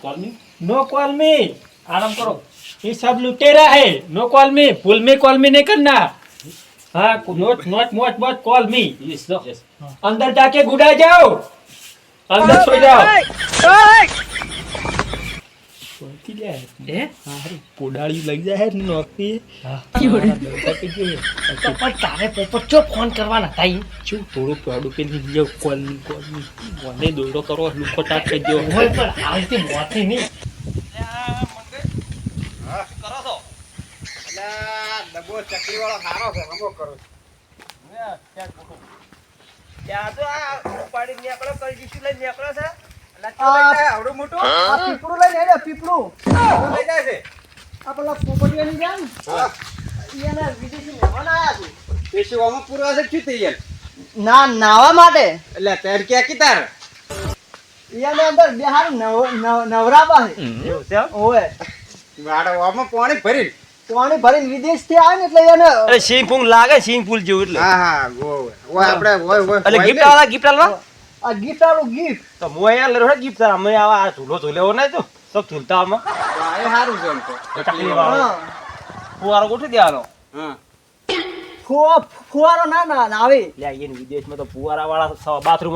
call me no call me आराम करो ये सब लुटेरा है नो कॉल मी फुल में कॉल मी नहीं करना हाँ note note note note call me yes yes अंदर जाके गुड़ा जाओ अंदर सो जाओ સોતી જાય. હે? કોડાળી લઈ જાય ને નોકરી તો પણ તારે પોપટ ચો ફોન કરવાના તાઈ શું થોડું પડું કે નહીં જાવ કોલની કોલની મને દોડો કરો લુખો ટાટ કરી દો હોય પણ આ મોતી નહીં. ત્યાં તો આ ઉપાડી નીકળો કરી દીશું લઈ નીકળો છે? એટલે આ- ચો લઈ જાય આવડું મોટું. આ પીપળું લઈને હેડે પીપળું. લઈ જાય છે. આ પેલા પોપટિયાની જેમ એને વિદેશી મહેમાન આયા છે પેશીઓમાં પૂરવા છે શું થઈ ના નાવા માટે. એટલે તેર ક્યાં કીતાર એને અંદર બિહાર નવ- નવ- નવરાબા છે. એવું છે ઓવે. વાડવામાં પાણી ભરી પાણી ભરીને વિદેશથી આવે ને એટલે એને અરે સિંગ લાગે સિંહ પુલ જેવું એટલે. હા હા ગો ઓ આપણે ઓય ઓય એટલે ગિફ્ટ આલા ગિફ્ટ આલવા આ ગિફ્ટ આલું ગિફ્ટ તો હું અહીંયા લેરો રહ્યો સર. અમે આવા આ ઝૂલો ઝૂલેવો ને તો સબ ઝૂલતા આમાં એ સારું છે એમ તો. ફુવારો ગોઠવી દેવાનો. ફુવારો ના ના આવે. લે એને વિદેશમાં તો ફુવારા વાળા બાથરૂમ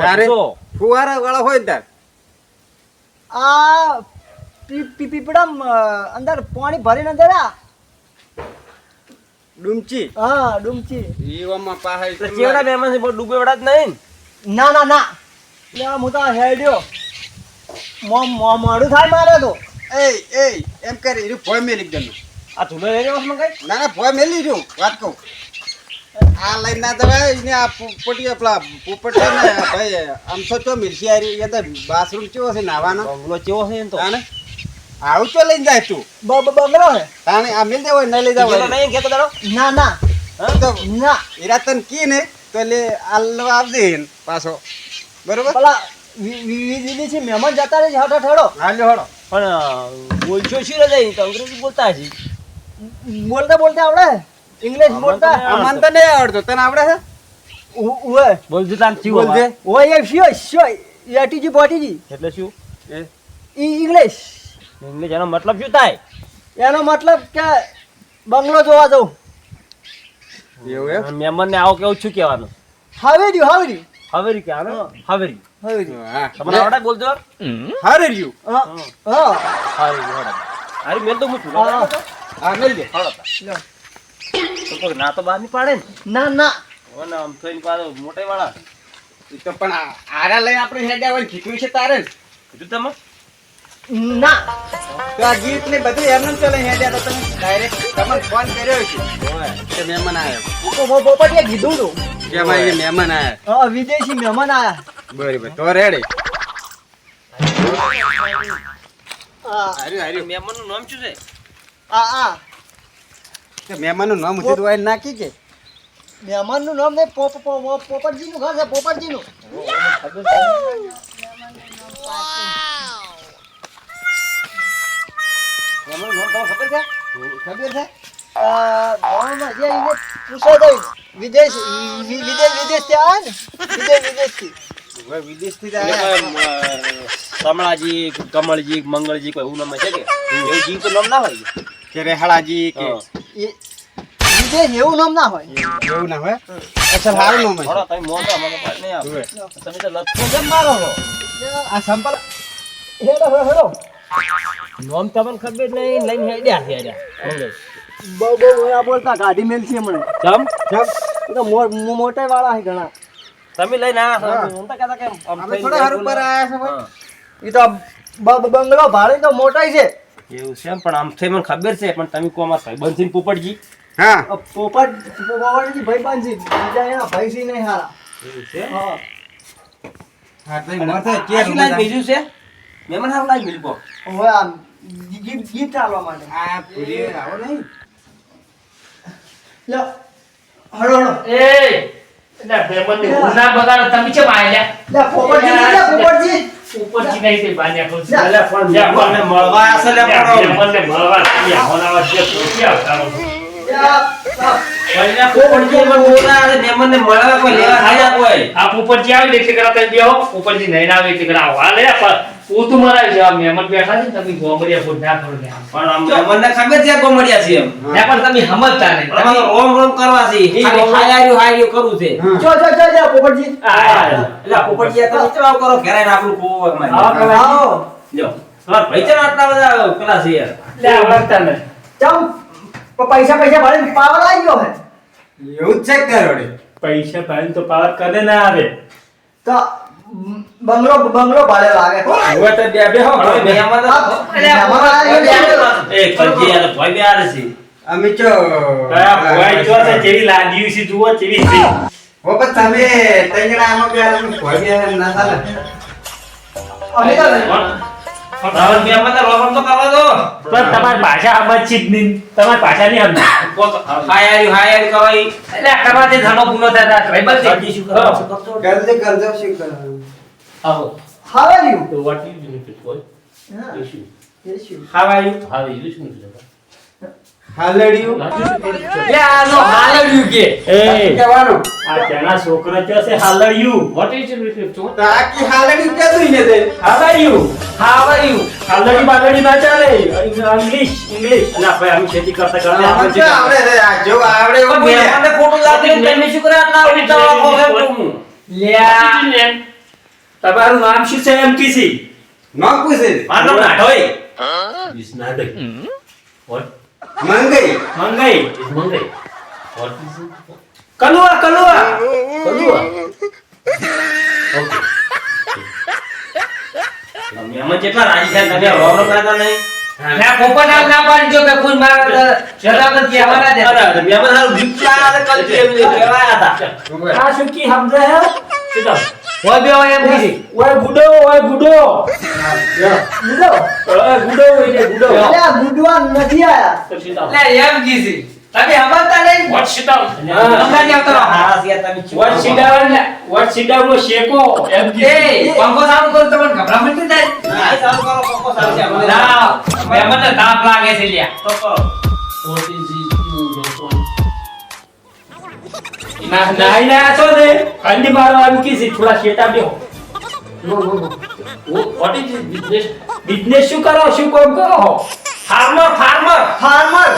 ફુવારા વાળા હોય ને તાર. આ પી- પી- અંદર પાણી ભરીને અંદર આ. ડુમચી. હા ડુમચી. ઈવામાં પાહે ચેવડા મહેમાન ડૂબે વડા જ નહીં ના ના ના. ના એટલે આ હું તો હેડ્યો. મો- મો- મોડું થાય મારે તો. એ એ એમ કરી રહ્યું ભોય મેલી દે આ ઝૂલો લઈ રહ્યો કઈ? ના ના ભોય મેલી રહ્યું વાત કહું. આ લઈને ના દવાય ને આ પોપટી પેલા પોપટ છે ને ભાઈ આમ તો ચો મિલસી આરી એ તો બાથરૂમ ચેવો છે નાવાનો? બંગલો ચેવો છે ને તો. તાને આવું ચો લઈને જાય તું. બ- બંગલો હે આ મિલ દેવો ન લઈ જાવ નહીં દાડો ના ના. તો ના. ઈરા તને કી ને તો લે આલ્લો આવજે પાછો. બરોબર? પેલા વિ- વિ- વિ- મહેમાન જતા રહે છે હઠો ઠેડો હાલ્યો હળો પણ અ, બોલશો શું તો અંગ્રેજી બોલતા હજી બોલતા બોલતા આવડે? ઇંગ્લિશ બોલતા? તો નહીં આવડતો. તને આવડે છે? ઉ- બોલજો તાન ચીવો બોલ ઓય એ શ્યો શ્યો એટીજી બોટીજી. એટલે શું? એ. ઇંગ્લિશ. ઇંગ્લિશ એનો મતલબ શું થાય? એનો મતલબ કે બંગલો જોવા જવું. એવું એમ? મહેમાનને આવો કેવું શું કહેવાનું? હાવેરી હાવેરી હવેરી કહેવાનું હવેરી હાવેરી હા તમને આવડે બોલજો હારે રહ્યું હા હા હારી હડો હારી મેલ તો કોઈ ના તો બહાર નહીં પાડે ના ના ઓને આમ થઈને વાળા તો પણ આ- આરા લઈ આપણે હેડ્યા હોય છે તારે ને કીધું તમે ના. તો આ ગીત ને બધું એમ જ ચલે હેડ્યા તો તમે ડાયરેક્ટ તમને ફોન કર્યો છે. કે મહેમાન આવ્યો તો પો- પોપટીએ કીધું તું. કે ભાઈ મહેમાન આવ્યા હા વિદેશી મહેમાન આયા. બરાબર તો રેડી હા. નું નામ શું છે? આ આ. તે મહેમાનનું નામ ઉઠી દોય નાખી કે? મહેમાનનું નામ નહીં પોપ પો- પો- ઘર છે પોપટજીનું. મહેમાનનું નામ તમને ખબર છે? ખબર છે? ગામમાં જે એને પૂછો તો વિદેશ વિદેશ વિદેશથી આવ્યા ને? વિદેશ વિદેશથી. વિદેશથી જ એટલે આવ્યા કોઈ, અ, કમળાજી કમળજી મંગળજી કોઈ એવું નામ છે કે? એવું જી તો નામ ના હોય કે? રેહાળાજી કે એ- વિદેશ એવું નામ ના હોય. એવું ના હોય? સારું નામ હોય. તમે મોટા અમારે પાસે નહીં આવે. તમે તો લખો કેમ મારો છો? આ સંપલ હેડો હેડો હેડો. નામ તમને ખબર નહીં લઈને હેડ્યા છે હેડ્યા. બહુ બહુ આ બોલતા ગાડી મેલ છે મને જમ? જમ. તો મો- મો- મોટા વાળા છે ઘણા. તમે લઈને આવ્યા છો? હું. તો કહેતા કે આમ અમે થોડા હારું ઉપર આયા છે ભાઈ. એ તો બંગલો ભાડે તો મોટાઈ છે. એવું છે એમ, પણ આમ થઈ મને ખબર છે પણ તમે કો અમાર ભાઈબંધ ને પોપટજી. હા. પોપટ પોપટજી ભાઈ બાંધી બીજા એના ભાઈ છે નહીં હારા. એવું છે હા. હા તો અને કે બીજું છે? મહેમાન હારું લાઈન મિલકો હવે આ ગીફ્ટ ગીફ્ટ આલવા માટે. આ પૂરી આવો નહીં. લ્યો હળો હળો. એ એટલે મહેમાનની ઊંઘ ના બગાડો તમે ચેમ આયા લે પોપટજી નહીં લે પોપટજી. ઉપરથી નહીં તે બાન્યા કરું છું. લે, પણ લે, મહેમાનને મળવા આશે લે લે, પણ. મહેમાનને મળવા અહીંયા હોનાવા જે પહોંચી આવતા રહો. લે, આ- આ પહેલા પોપટજી એમાં બોલતા અને મહેમાનને મળવા કોઈ લેવા આવ્યા કોઈ આ ઉપરથી આવે ને એટલે કરા બેહો. ઉપરથી નહીં આવે એટલે કરા આવો. હાલે, પ- પોતું મરાય છે આ મહેમાન બેઠા છે તમે ગોમડિયા ફૂટ ના કરો ને પણ આમ અમને ખબર છે ગોમડિયા છે એમ. ના પણ તમે સમજતા નહીં. પણ ઓમ ઓમ કરવા છે. ખાલી હાયાર્યું હાયાર્યું કરવું છે. જો જો જો જો પોપટજી. એટલે આ તમે ચલાવ કરો ઘેરાઈને આપણું કોવો અમારી. આવો કરો. આવો ભાઈ ચમ આટલા બધા પેલા છે યાર. લે આવડતા ને ચમ પૈસા પૈસા ભરીને પાવર આવી ગયો હે. એવું જ છે કે પૈસા ભરે તો પાવર કદે ના આવે. તો બંગલો બંગલો ભાડે લાગે. હવે તો બે બે હો આ- ગયા છે. એ કરજી યાર ભાઈ બે આરે છે. અમે ચો કયા ભાઈ ચો છે જેવી લાગ્યું છે જુઓ જેવી છે. હો પણ તમે તંગડા આમાં બે આરે ભાઈ બે આરે ના ચાલે. અમે તો પણ હવે મહેમાનને રોકમ તો કરવા દો. પણ તમારી ભાષા સમજતી જ નહીં. તમારી ભાષા નહીં સમજ કોક હાયાર્યું હાયાર્યું કરવા ઈ. એટલે આ કરવાથી ધનો ગુનો થતા બસ શું કરો કરજો? શું કરવાનું? આવો. હાવ આર યુ તો what is benefit boy issue yes how are you how are you? લે આનો કે? એ. કહેવાનું? આ છોકરો છે? How are you? હાલડી બાલડી ના ચાલે. ઇંગ્લિશ ઇંગ્લિશ અલા ભાઈ અમે ખેતી કરતા કરતા આપણે આવડે રે? જો આવડે એવું પણ ખોટું લાગે તમે શું કરે આટલા ઉતાવળા કહો છો એમ? લ્યા તમારું નામ શું છે એમ કીસી નામ પૂછે મારું નામ નાઠોઈ. is nadak what Mangai Mangai what is Kalua કલુઆ કલુઆ મહેમાન કેટલા રાજી થયા તમે રોમ કરતા નહીં ના પોપટ ના પાડી કે કોઈ મારા જરા કે અમારા દે અરે, મહેમાન હારું ભીક્ષા આલે કરજી એમ હતા. આ શું કી સમજે હે sit હોય બે હોય એમ કીધી ઓય ગુડો ઓય ગુડો લીધો ઓય ગુડો એટલે ગુડો આ ગુડવા નથી આયા। લે એમ કીધી તમે સમજતા નહીં what sit down અંગાજી આવતો રહો. હારા છે તમે વોટ કરો? સીડાવન વોટ સીડાવનો શેકો? એમ કીધું પંખો ચાલુ કરો તમને ગભરામણ નહીં થાય? ના, ચાલુ કરો, પપ્પો ચાલુ છે. ના મહેમાનને તાપ લાગે છે લ્યા. તો કરો. ના નાઈ ના છો. ને કંડી મારો એમ કીસી થોડા શેટા બેહો. what is this business? Business શું કરો? શું કામ કરો ફાર્મર ફાર્મર ફાર્મર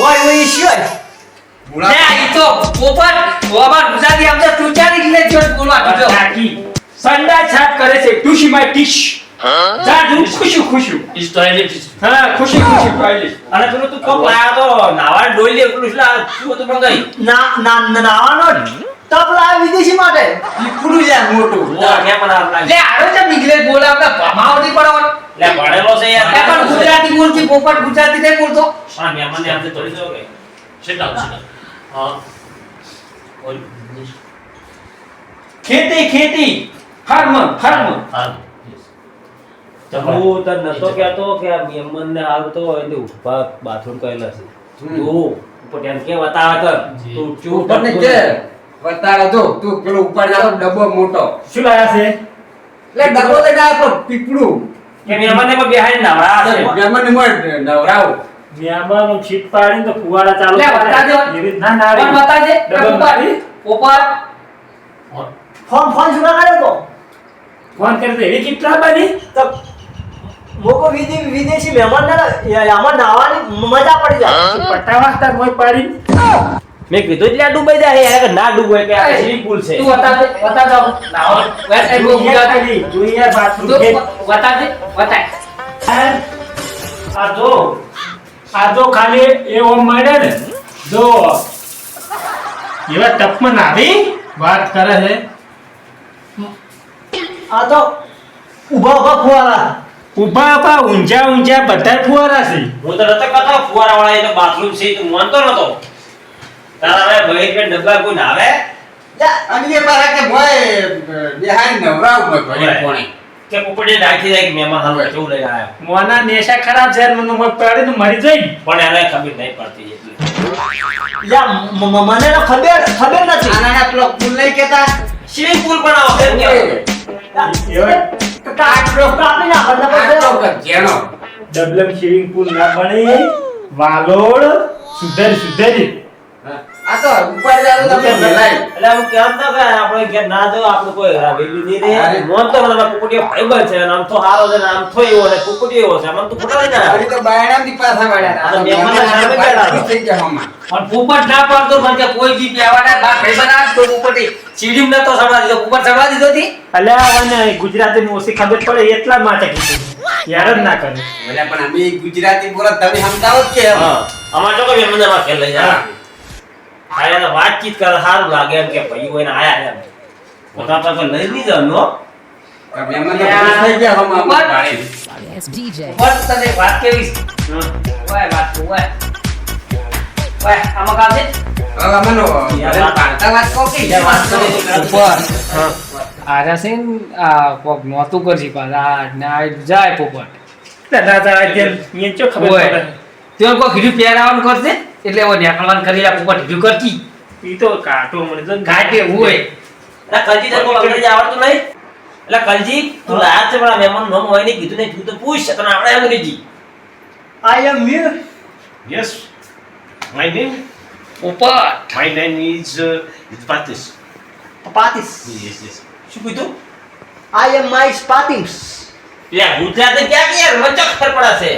વાય લે આ તો પોપટ બાબા ગુજરાતી આમ તુચારી લેજો બોલવા કીધો સંડા છાપ કરે છે ટુશી માય ટીશ? જા જુ ખુશુ ખુશુ is toilet is હા ખુશી ખુશી ટોયલેટ અને પેલું તું કોક લાયો તો નાવા ડોલી એકલું શું લાયો? શું હતું મંગાઈ ના ના ના- નાવાનો ટપ લાવે વિદેશી માટે પીપળું છે આ મોટું ઓલા કેમ મને આમ લાગે? લે આરો છે ઇંગ્લિશ બોલે આપણે ભમાવટી પડવાનો લે, ભણેલો છે યાર. એ પણ ગુજરાતી બોલતી પોપટ ગુજરાતી નહીં બોલતો પણ મહેમાનને આમ થી તોડી દો કે? sit down sit down હા ઓલ business ખેતી ખેતી ફાર્મ ફાર્મ હા yes હું તને નતો કહેતો કે મહેમાનને આવતો હોય તો ઊભા બાથરૂમ કરેલા છે તું ઉપર કે બતાવે તું. ચૂપ ઉપરને કે બતાડો તો તું પેલો ઉપર જાતો ડબ્બો મોટો. શું લાયા છે? એટલે ડબ્બો લઈને આવ્યો તો પીપળું. કે મહેમાનને પણ બેહાડીને નવરા છે. મહેમાનને મળે નવરાવો. મ્યામાનું છીટ પાડી તો ફુવારા ચાલુ લે, કરે. ના ના રે. બતાજે ડબલ મારી. પોપટ ફોન ફોન સુના કરે તો? ફોન કરી દે એવી કેટલા બની તો મોકો વિદેશી વિદેશી મહેમાન ના આમાં નાવાની મજા પડી જાય. પટ્ટા વાગતા મોય પાડી? મેં કીધું એટલે આ ડૂબાઈ જાય યાર કે ના ડૂબે કે આ સ્વિમિંગ પુલ છે. તું બતાજે બતાજો નાવ વેટ એ બહુ ગુજરાતી. દે તું બાથરૂમ તું કે બતાજે બતાય આ જો આ જો ખાલી એ ઓમ મળે ને જો. એવા ટપમાં નાવી વાત કરે છે. આ તો ઊભા ઊભા ફુવારા. ઊભા ઊભા ઊંચા ઊંચા બધા ફુવારા છે. હું તો નતો કહેતો ફુવારા વાળા એ તો બાથરૂમ છે તું માનતો નતો. તારા હવે ભઈ કે ડબ્બા કોઈ ના આવે અને એ મારા કે મોય બેહાડી નવરા ઉપર ભરી કોણી. કે પોપડી રાખી જાય કે મહેમાન હાલ કેવું લઈને આવ્યા? મોના નેશા ખરાબ છે મને પડી મરી જઈ પણ એને ખબર નહીં પડતી એટલે. યા મને તો ખબર ખબર નથી. આના પેલો પુલ નહીં કેતા સ્વિમિંગ પુલ બનાવો? એમ કેવું એવા કાપી નાખો પછી જેનો ડબલમ શિવિંગ પુલ ના બને વાલોડ સુધર સુધરી. આ તો ઉપર જાવ તમે ભલાઈ. એટલે હું કેમ તો કે આપણે ઘેર ના જો આપણું કોઈ હરાવેલું નહીં રે. અરે. તો મને કુકુટીઓ ભાઈબંધ છે અને તો હારો છે ને તો એવો છે કુકુટીઓ એવો છે. મને તો ખોટા નહીં હરી તો બાયણામાંથી પાછા વાળ્યા આ તો મહેમાનના સામે મહેમાનના થઈ ગયા હમણાં. પણ પોપટ ના પાડતો પણ કે કોઈ બી પહેવાના બા ભાઈ બનાવ તો ઉપરથી સીડીમ નતો ચડવા દીધો. તી. અલ્યા મને ગુજરાતી ઓછી ખબર પડે એટલા માટે કીધું. યાર જ ના કરે. એટલે પણ અમે ગુજરાતી પૂરા તમે સમજાવો જ કે હા અમારે તો કઈ મહેમાનના માં ખેલ લઈ આયા વાતચીત કરે સારું લાગે એમ કે ભાઈ કોઈને આયા એમ. પોતા પાસે લઈ આરા છે ને નોતું કરજી જાય પોપટ. ખબર ત્યાં કોઈ હીરું પહેરાવાનું કરશે? એટલે એવો નેકળવાન કરી આ પોપટ ઢીલું કરતી. ઈ તો કાટો મને તો ઘાટે હોય એટલે કલજી તને કોઈ અંગ્રેજી આવડતું નહીં? એટલે કલજી તું લાયા છે પણ આ મહેમાન નામ હોય નહીં કીધું નહીં તું તો પૂછ તને આવડે અંગ્રેજી I am Mir yes my name Popat my name is Patis Patis. Yes Yes, yes. શું કીધું? I am my Spatings. લે ગુજરાતી ક્યાં કે યાર વચ્ચે ખબર પડાશે.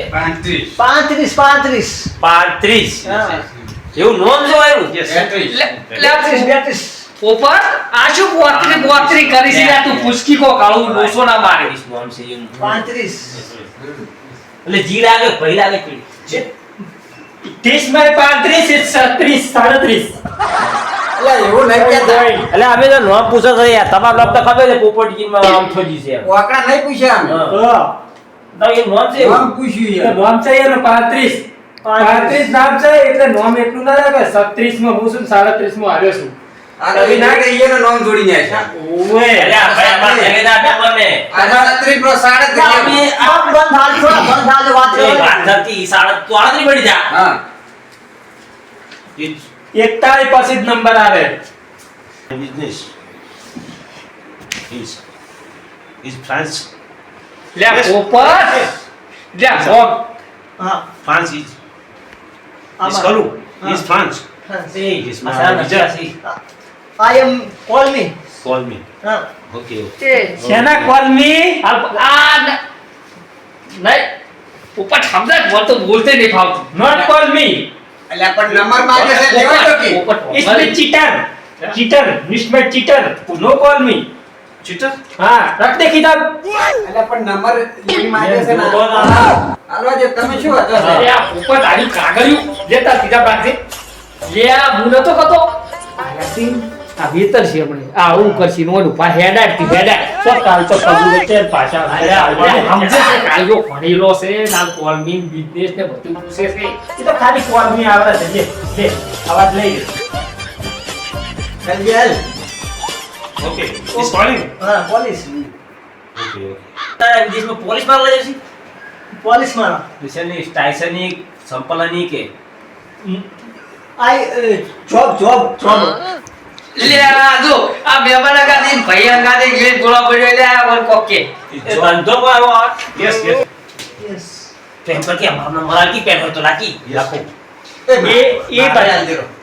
એવું નોમ જો આવ્યું? આ શું કરી છે યાર તું પૂછકી કો કાળું લોસો ના મારે. પાંત્રીસ નોમ છે એવું. પાંત્રીસ. એટલે જી લાગે ભાઈ લાગે પીળી. ત્રીસમાં પાંત્રીસ છત્રીસ સાડત્રીસ. એવું નહીં કહેતા. એટલે અમે તો નોમ પૂછો છો યાર તમારે નામ તો ખબર છે પોપટજીમાં આમ છે એમ. નહીં પૂછ્યા અમે. હા. તો એ નોમ છે એવું. નામ પૂછ્યું યાર. નોમ છે એનો પાંત્રીસ પાંત્રીસ નામ છે એટલે નોમ એટલું ના માં હું છું માં આવ્યો આ કે નામ એટલે આ ભાઈ અમારા ભેગેદાર છે. આ અમે આ- બંધ હાલ બંધ હાલ વાત એ કરો. વાત ધરતી સાડા તું આડત્રીસ પડી જા હા. એકતાલીસ પછી જ નંબર આવે business. Is is France. લે પોપટ લે મોગ હા. Is France. Yes, ma'am. મારા વિચારથી. I am call me Call me. હા Okay. તે શેના કોલમી આ આ ન- નહીં પોપટ સમજાય મને તો બોલતે નહીં ફાવતું નોટ કોલમી એટલે પણ નંબર માંગે છે લેવા તો કે? ઇસ મે ચીટર ચીટર મિસ મે cheater no call me cheater હા રખ દે કિતાબ એટલે પણ નંબર લેવી માંગે છે ને. હાલો જે તમે શું હતો અરે આ પોપટ આની કાગળિયું. લેતા સીધા રાખજે. લે આ હું નતો કતો આનાથી આ વેતર છે હમણે. આ આવું કરશી નો પા હેડાટથી હેડાટ તો કાલ તો કબૂલ છે પાછા સમજે છે કાળિયો ભણેલો છે ના કોલમી બિઝનેસ ને બધું પૂછે છે. એ તો ખાલી કોલમી આવડે છે. જે લે આવાજ લઈ લે. હાલ Okay. Is calling. હા પોલીસ. Okay. તારા વિદેશમાં પોલીસમાં લઈ જશે પોલીસ મારા વિશેની સ્ટાઇસની સંપલાની કે? I job job job. લે આ જો આ મહેમાન ગાદી ભાઈ ગાદી લે ગોળા પડ્યો લે આ વર કોકે એ ધંધો આ? Yes. Yes. યસ તો એમ કરકે અમારા નંબર આકી પેન હોય તો લાકી Yes. એ એ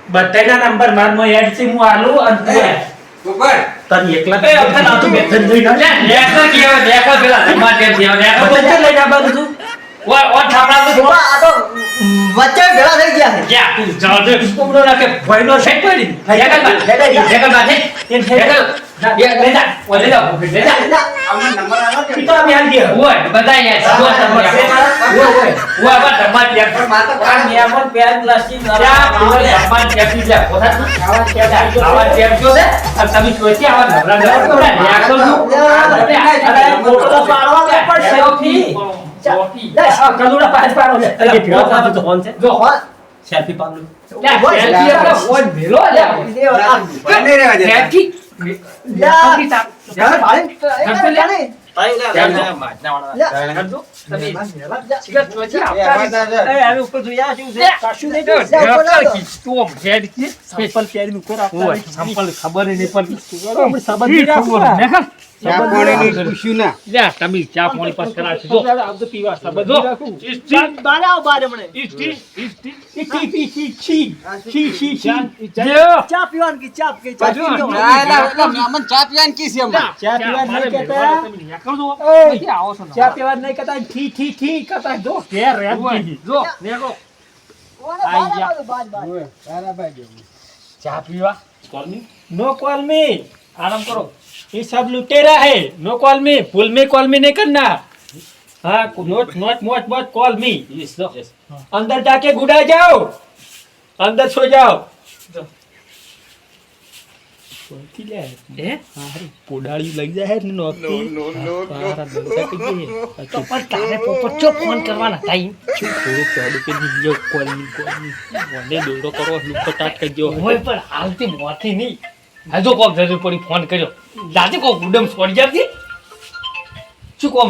બધાના નંબર મારમાં એડ છે હું આલુ અને તું આય. ઉપર તને એકલા એ અફન આવતું બેઠન જોઈ ના લે નેકર કેવા નેકર પેલા ધમા તેમ જેવા બધા ઓય ઓય થાપડા તો જોવા આ તો વચ્ચે ભેળા થઈ ગયા છે. જા તું જાવ દે ઉમરો રાખે ભઈનો સેટ પડી નેકર બા નેકર બા છે નેકર લે લે જા. ઓય લે જા લે જા. અમને નંબર આલો કે? તો અમે આલી ગયા. ઓય બધા યાર જો તમે ઓય ઓય ઓય બા ધમા પણ ત્યાં મારે તો આ કામ નિયામન પેન પ્લાસ્ટિક જા પેલો ધમા ત્યાં જા પોતા આવા ત્યાં આવા ત્યાં જો છે અને તમે જોઈતી આવા નવરા નવરા અરે ફોટો તો પાડવા પણ સેલ્ફી જોકી લે કલુડા પાંચ પાડો લે એટલે ફોન આપે તો ફોન છે જો હા સેલ્ફી પાડલું સેલ્ફી આપણે ફોન ભેલો લે બંને રહેવા દેતા. સેલ્ફી છો? છે ખબર નહીં પડતી. ચા પાણી ની પૂછ્યું ના. લે તમે ચા પાણી પાસ કરાવશો. જો. આપ તો પીવા સબ જો. ઇસ્ટી બારે આવ બારે મને ઇસ્ટી ઇસ્ટી ઇસ્ટી ટી ટી છી છી છી છી. ચા પીવાન કી ચા કે ચા પીવાન? ના એલા મન ચા પીવાન કી છે હમણાં ચા પીવાન નહીં કહેતા. તમે યા કરો જો એ આવો છો ચા પીવાન નહીં કહેતા ઠી ઠી ઠી કહેતા. જો. કે રે જો નેગો આઈ ગયા. બરાબર ચા પીવા? કોલ મી નો કોલ મી આરામ કરો. ये सब लुटेरा है नो कॉल मी फुल में कॉल मी नहीं करना हाँ नोट नोट मोट मोट कॉल मी अंदर जाके गुड़ा जाओ अंदर सो जाओ હે? પોડાળી લઈ જાય ને નોકરી તારા દોસ્તા કહીએ. તો પણ તારે પોપટ ચો ફોન કરવાના ટાઈમ શું થોડું ચાલુ કે નહીં જો કોલ ની કોલ ની મને દોડો કરો લુખો ટાટ કરજો હોય પણ હાલતી મોથી નહીં હજુ કોક જરૂર પડી ફોન કર્યો દાદી કોક ઉડમ છોડી જાતી શું કોમ?